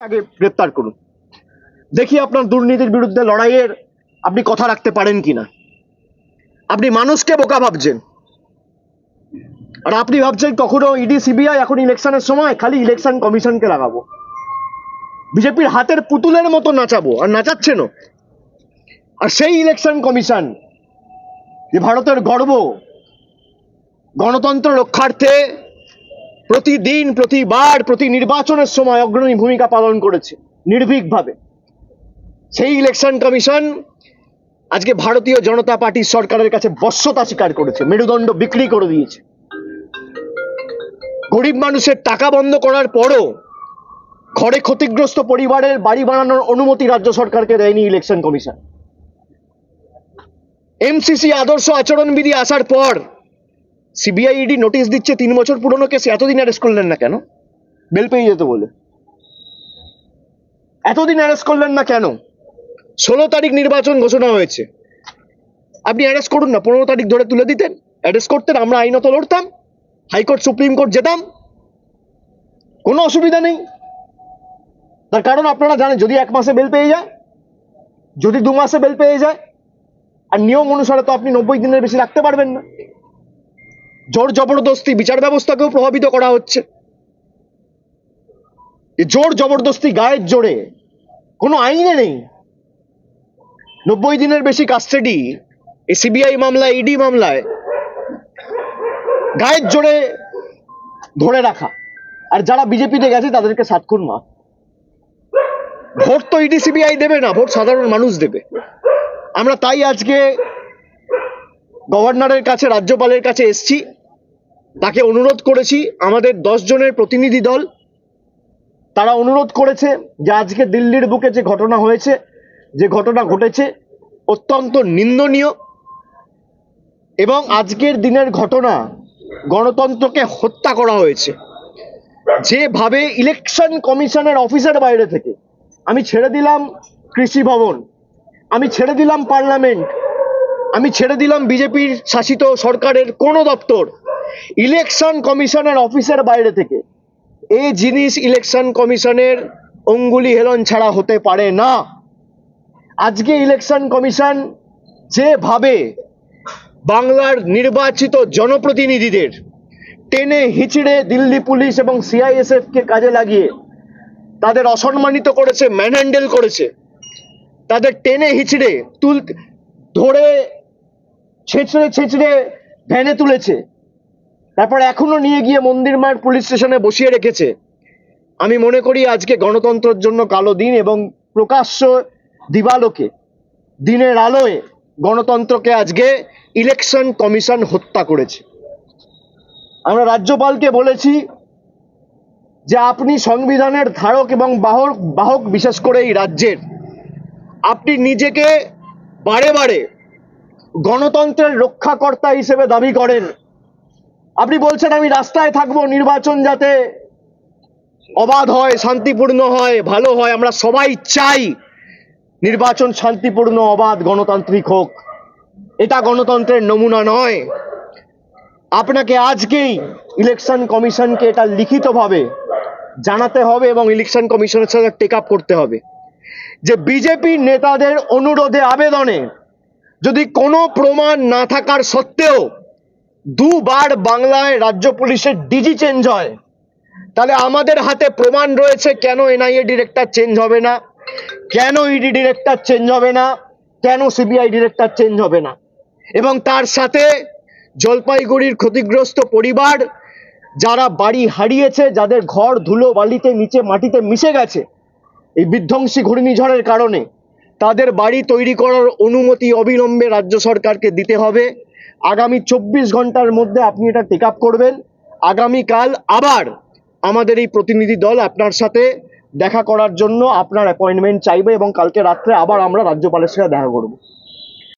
আগে গ্রেপ্তার করুন। দেখি আপনার দুর্নীতির বিরুদ্ধে লড়াইয়ের আপনি কথা রাখতে পারেন কিনা। আপনি মানুষকে বোকা ভাবছেন। আর আপনি ভাবছেন কখনো ইডি, সিবিআই এখন ইলেকশনের সময় খালি ইলেকশন কমিশনকে লাগাবো। বিজেপির হাতের পুতুলের মতো নাচাবো। আর নাচাচ্ছেনও। আর সেই ইলেকশন কমিশন যে ভারতের গর্ব, গণতন্ত্র রক্ষার্থে প্রতিদিন, প্রতিবার প্রতি নির্বাচনের সময় অগ্রণী ভূমিকা পালন করেছে, নির্ভীকভাবে। সেই ইলেকশন কমিশন আজকে ভারতীয় জনতা পার্টি সরকারের কাছে বশ্যতা স্বীকার করেছে, মেরুদণ্ড বিক্রি করে দিয়েছে। গরিব মানুষের টাকা বন্ধ করার পরও ঘরে ক্ষতিগ্রস্ত পরিবারের বাড়ি বানানোর অনুমতি রাজ্য সরকারকে দেয়নি ইলেকশন কমিশন এমসিসি আদর্শ আচরণবিধি আসার পর সিবিআইডি নোটিশ দিচ্ছে তিন বছর পুরনো কেস এতদিন অ্যারেস্ট করলেন না কেন? বেল পেয়ে যেত বলে। এতদিন অ্যারেস্ট করলেন না কেন? ষোলো তারিখ নির্বাচন ঘোষণা হয়েছে। আপনি অ্যারেস্ট করুন না পনেরো তারিখ ধরে তুলে দিতেন। অ্যারেস্ট করতেন আমরা আইনত লড়তাম হাইকোর্ট সুপ্রিম কোর্ট যেতাম কোনো অসুবিধা নেই। তার কারণ আপনারা জানেন যদি এক মাসে বেল পেয়ে যায় যদি দু মাসে বেল পেয়ে যায় আর নিয়ম অনুসারে তো আপনি নব্বই দিনের বেশি রাখতে পারবেন না। জোর জবরদস্তি বিচার ব্যবস্থাকেও প্রভাবিত করা হচ্ছে। জোর জবরদস্তি গায়ের জোরে কোনো আইনে নেই। নব্বই দিনের বেশি কাস্টাডি এই সিবিআই মামলায়, ইডি মামলায় গায়ের জোরে ধরে রাখা। আর যারা বিজেপিতে গেছে তাদেরকে সাতক্ষণ মা। ভোট তো ইডি সিবিআই দেবে না, ভোট সাধারণ মানুষ দেবে। আমরা তাই আজকে গভর্নরের কাছে, রাজ্যপালের কাছে এসছি। তাকে অনুরোধ করেছি, আমাদের দশ জনের প্রতিনিধি দল, তারা অনুরোধ করেছে যে আজকে দিল্লির বুকে যে ঘটনা হয়েছে, যে ঘটনা ঘটেছে অত্যন্ত নিন্দনীয় এবং আজকের দিনের ঘটনা গণতন্ত্রকে হত্যা করা হয়েছে। যেভাবে ইলেকশন কমিশনের অফিসের বাইরে থেকে আমি ছেড়ে দিলাম কৃষি ভবন, আমি ছেড়ে দিলাম পার্লামেন্ট আমি ছেড়ে দিলাম বিজেপির শাসিত সরকারের কোনো দপ্তর ইলেকশন কমিশনের অফিসের বাইরে থেকে। এই জিনিস ইলেকশন কমিশনের অঙ্গুলি হেলন ছাড়া হতে পারে না। আজকে ইলেকশন কমিশন যেভাবে বাংলার নির্বাচিত জনপ্রতিনিধিদের টেনে হিচড়ে দিল্লি পুলিশ এবং সিআইএসএফ কে কাজে লাগিয়ে তাদের অসম্মানিত করেছে, ম্যানহ্যান্ডেল করেছে, তাদের টেনে হিচড়ে তুল ধরে ছেঁচড়ে ছেঁচড়ে ভ্যানে তুলেছে। তারপর এখনও নিয়ে গিয়ে মন্দির মাঠ পুলিশ স্টেশনে বসিয়ে রেখেছে। আমি মনে করি আজকে গণতন্ত্রের জন্য কালো দিন এবং প্রকাশ্য দিবালোকে, দিনের আলোয় গণতন্ত্রকে আজকে ইলেকশন কমিশন হত্যা করেছে। আমরা রাজ্যপালকে বলেছি যে আপনি সংবিধানের ধারক এবং বাহক বাহক বিশেষ করে এই রাজ্যের, আপনি নিজেকে বারে বারে গণতন্ত্রের রক্ষাকর্তা হিসেবে দাবি করেন। আপনি বলছেন আমি রাস্তায় থাকব নির্বাচন যাতে অবাধ হয়, শান্তিপূর্ণ হয়, ভালো হয়, আমরা সবাই চাই নির্বাচন শান্তিপূর্ণ, অবাধ, গণতান্ত্রিক হোক। এটা গণতন্ত্রের নমুনা নয়। আপনাকে আজকেই ইলেকশন কমিশনকে এটা লিখিতভাবে জানাতে হবে এবং ইলেকশন কমিশনের সাথে টেক আপ করতে হবে যে বিজেপির নেতাদের অনুরোধে আবেদনে যদি কোনো প্রমাণ না থাকার সত্ত্বেও দুবার বাংলায় রাজ্য পুলিশের ডিজি চেঞ্জ হয়। তাহলে আমাদের হাতে প্রমাণ রয়েছে কেন এনআইএ ডিরেক্টর চেঞ্জ হবে না, কেন ইডি ডিরেক্টর চেঞ্জ হবে না, কেন সিবিআই ডিরেক্টর চেঞ্জ হবে না। এবং তার সাথে জলপাইগুড়ির ক্ষতিগ্রস্ত পরিবার যারা বাড়ি হারিয়েছে, যাদের ঘর ধুলো বালিতে নিচে মাটিতে মিশে গেছে, এই বিধ্বংসী ঘূর্ণিঝড়ের কারণে, তাদের বাড়ি তৈরি করার অনুমতি অবিলম্বে রাজ্য সরকারকে দিতে হবে। আগামী চব্বিশ ঘণ্টার মধ্যে আপনি এটা টেক আপ করবেন। আগামীকাল আবার আমাদের এই প্রতিনিধি দল আপনার সাথে দেখা করার জন্য আপনার অ্যাপয়েন্টমেন্ট চাইবে এবং কালকে রাত্রে আবার আমরা রাজ্যপালের সাথে দেখা করব।